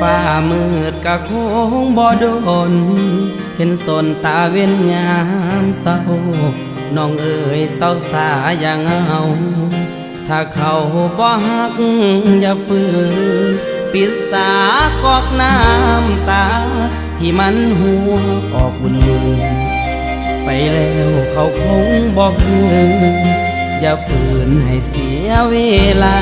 ฟ้ามืดกะคงบ่โดน เห็นสนตาเว้นยามเศร้าน้องเอ๋ยเศร้าสาอย่างเอาถ้าเขาบ่ฮักอย่าฝืนปิดสากอกน้ำตา ที่มันหัวออกบุญมือไปแล้วเขาคงบอกคืนอย่าฝืนให้เสียเวลา